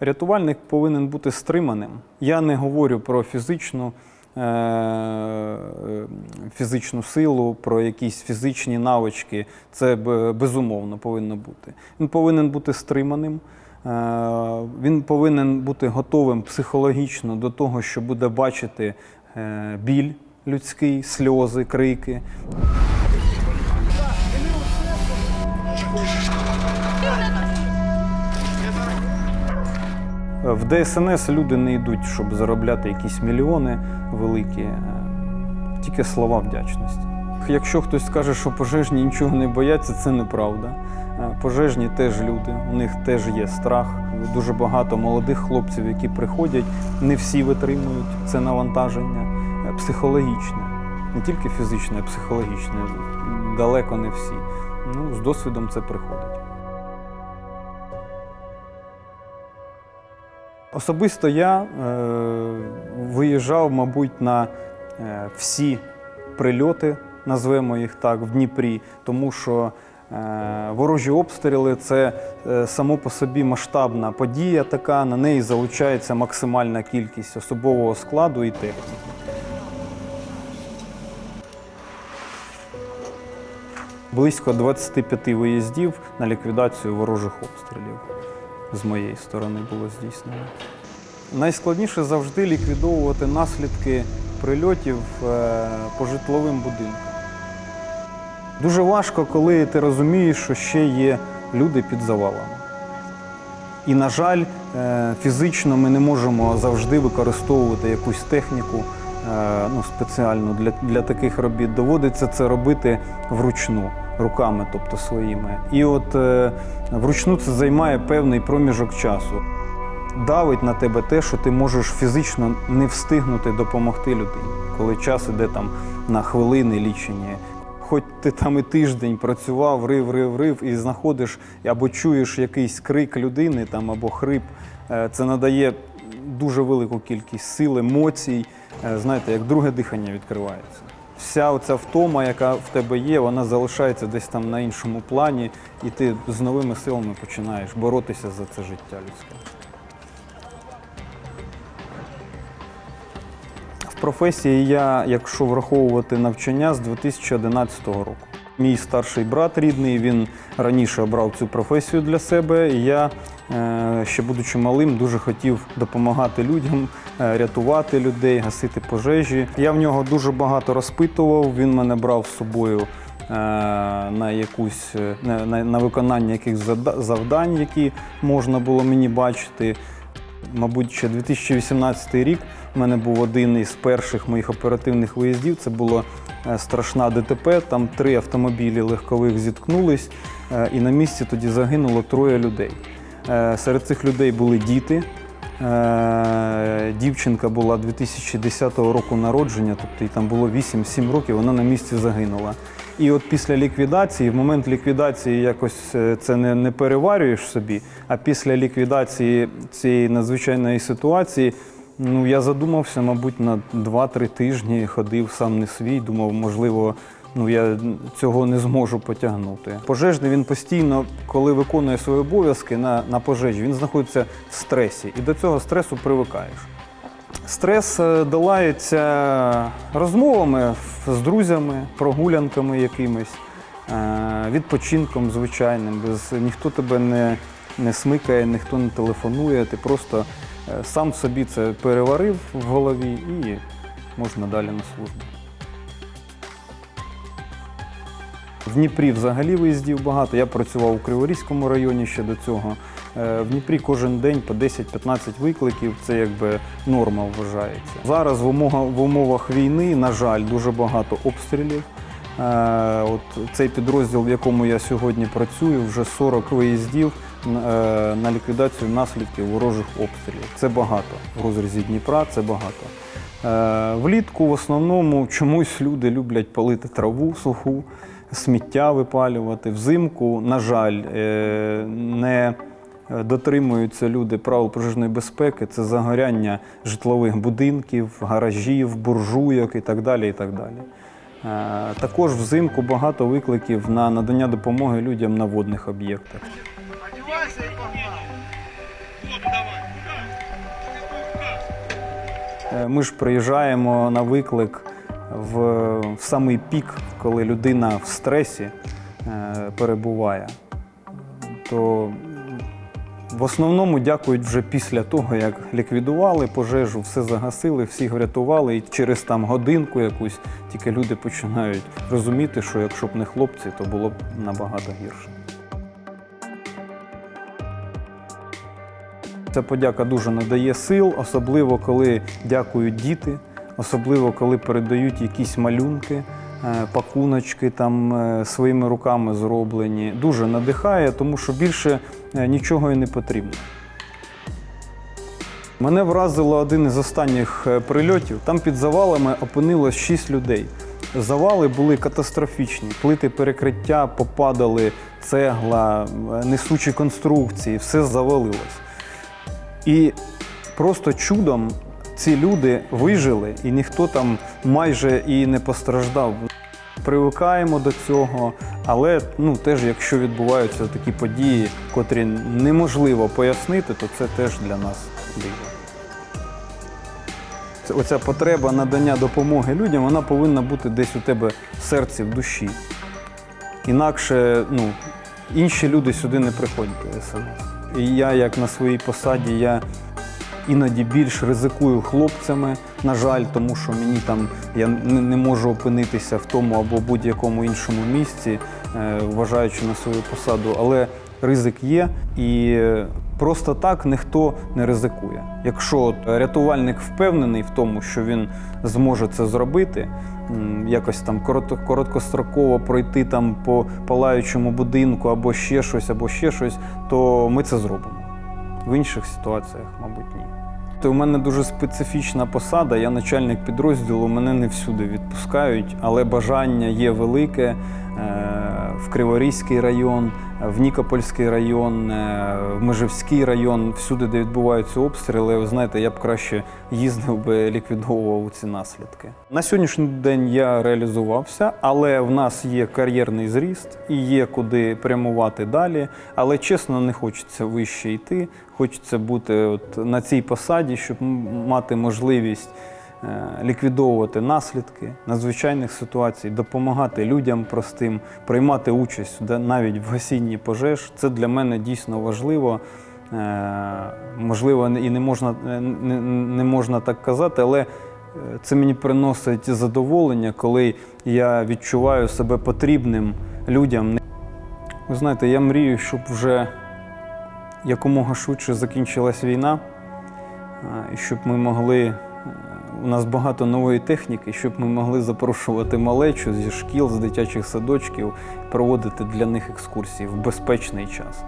Рятувальник повинен бути стриманим. Я не говорю про фізичну, е, е, фізичну силу, про якісь фізичні навички. Це безумовно повинно бути. Він повинен бути стриманим. Е, Він повинен бути готовим психологічно до того, що буде бачити біль людський, сльози, крики. В ДСНС люди не йдуть, щоб заробляти якісь мільйони великі, е, тільки слова вдячності. Якщо хтось скаже, що пожежні нічого не бояться, це неправда. Е, Пожежні теж люди, у них теж є страх. Дуже багато молодих хлопців, які приходять, не всі витримують це навантаження е, психологічне, не тільки фізичне, а й психологічне. Далеко не всі. Ну, з досвідом це приходить. Особисто я е, виїжджав, мабуть, на е, всі прильоти, назвемо їх так, в Дніпрі, тому що е, ворожі обстріли це е, само по собі масштабна подія така, на неї залучається максимальна кількість особового складу і техніки. Близько 25 виїздів на ліквідацію ворожих обстрілів з моєї сторони було здійснено. Найскладніше завжди ліквідовувати наслідки прильотів е, по житловим будинкам. Дуже важко, коли ти розумієш, що ще є люди під завалами. І, на жаль, е, фізично ми не можемо завжди використовувати якусь техніку ну, спеціальну для, для таких робіт. Доводиться це робити вручну, руками, тобто своїми. І от е, вручну це займає певний проміжок часу. Давить на тебе те, що ти можеш фізично не встигнути допомогти людині, коли час іде там на хвилини лічені. Хоч ти там і тиждень працював, рив, рив, рив, і знаходиш або чуєш якийсь крик людини там, або хрип, е, це надає дуже велику кількість сил, емоцій. Е, Знаєте, як друге дихання відкривається. Вся оця втома, яка в тебе є, вона залишається десь там на іншому плані, і ти з новими силами починаєш боротися за це життя людське. В професії я, якщо враховувати навчання, з 2011 року. Мій старший брат рідний, він раніше обрав цю професію для себе. Я, е, ще будучи малим, дуже хотів допомагати людям, е, рятувати людей, гасити пожежі. Я в нього дуже багато розпитував. Він мене брав з собою е, на якусь на, на виконання якихось завдань, які можна було мені бачити. Мабуть, ще 2018 рік у мене був один із перших моїх оперативних виїздів. Це була е, страшна ДТП. Там три автомобілі легкових зіткнулись, е, і на місці тоді загинуло троє людей. Е, Серед цих людей були діти. Дівчинка була 2010 року народження, тобто їй там було 8-7 років, вона на місці загинула. І от після ліквідації, в момент ліквідації якось це не, не переварюєш собі, а після ліквідації цієї надзвичайної ситуації, ну я задумався, мабуть, на 2-3 тижні ходив сам не свій, думав, можливо, ну я цього не зможу потягнути. Пожежний він постійно, коли виконує свої обов'язки на, на пожежі, він знаходиться в стресі, і до цього стресу привикаєш. Стрес е, долається розмовами з друзями, прогулянками якимись, е, відпочинком звичайним. Без, ніхто тебе не, не смикає, ніхто не телефонує. Ти просто е, сам собі це переварив в голові і можна далі на службу. В Дніпрі взагалі виїздів багато. Я працював у Криворізькому районі ще до цього. Е, В Дніпрі кожен день по 10-15 викликів. Це якби норма вважається. Зараз в умовах, в умовах війни, на жаль, дуже багато обстрілів. Е, От цей підрозділ, в якому я сьогодні працюю, вже 40 виїздів на ліквідацію наслідків ворожих обстрілів. Це багато. В розрізі Дніпра це багато. Е, Влітку в основному чомусь люди люблять палити траву суху, сміття випалювати. Взимку, на жаль, е, не дотримуються люди правил пожежної безпеки. Це загоряння житлових будинків, гаражів, буржуйок і так далі. І так далі. Е, Також взимку багато викликів на надання допомоги людям на водних об'єктах. Е, ми ж приїжджаємо на виклик в, в самий пік, коли людина в стресі е, перебуває. То в основному дякують вже після того, як ліквідували пожежу, все загасили, всіх врятували. І через там годинку якусь тільки люди починають розуміти, що якщо б не хлопці, то було б набагато гірше. Ця подяка дуже надає сил, особливо коли дякують діти, особливо коли передають якісь малюнки, е, пакуночки там е, своїми руками зроблені. Дуже надихає, тому що більше е, нічого і не потрібно. Мене вразило один із останніх прильотів. Там під завалами опинилось 6 людей. Завали були катастрофічні. Плити перекриття попадали, цегла, несучі конструкції, все завалилось. І просто чудом ці люди вижили, і ніхто там майже і не постраждав. Привикаємо до цього, але ну, теж, якщо відбуваються такі події, котрі неможливо пояснити, то це теж для нас диво. Оця потреба надання допомоги людям, вона повинна бути десь у тебе в серці, в душі. Інакше ну, інші люди сюди не приходять. І я, як на своїй посаді, я іноді більш ризикую хлопцями, на жаль, тому що мені там я не, можу опинитися в тому або будь-якому іншому місці, е, вважаючи на свою посаду. Але ризик є, і просто так ніхто не ризикує. Якщо рятувальник впевнений в тому, що він зможе це зробити, якось там коротко- короткостроково пройти там по палаючому будинку або ще щось, або ще щось, то ми це зробимо. В інших ситуаціях, мабуть, ні. То у мене дуже специфічна посада, я начальник підрозділу, мене не всюди відпускають, але бажання є велике е, в Криворізький район, в Нікопольський район, е, в Межівський район, всюди, де відбуваються обстріли. Ви знаєте, я б краще їздив би, ліквідовував ці наслідки. На сьогоднішній день я реалізувався, але в нас є кар'єрний зріст і є куди прямувати далі. Але чесно, не хочеться вище йти. Хочеться бути от на цій посаді, щоб мати можливість ліквідовувати наслідки надзвичайних ситуацій, допомагати людям простим, приймати участь навіть в гасінні пожеж. Це для мене дійсно важливо. Е, Можливо, і не можна, е, не, можна так казати, але е, це мені приносить задоволення, коли я відчуваю себе потрібним людям. Ви знаєте, я мрію, щоб вже якомога швидше закінчилась війна, і щоб ми могли. У нас багато нової техніки, щоб ми могли запрошувати малечу зі шкіл, з дитячих садочків, проводити для них екскурсії в безпечний час.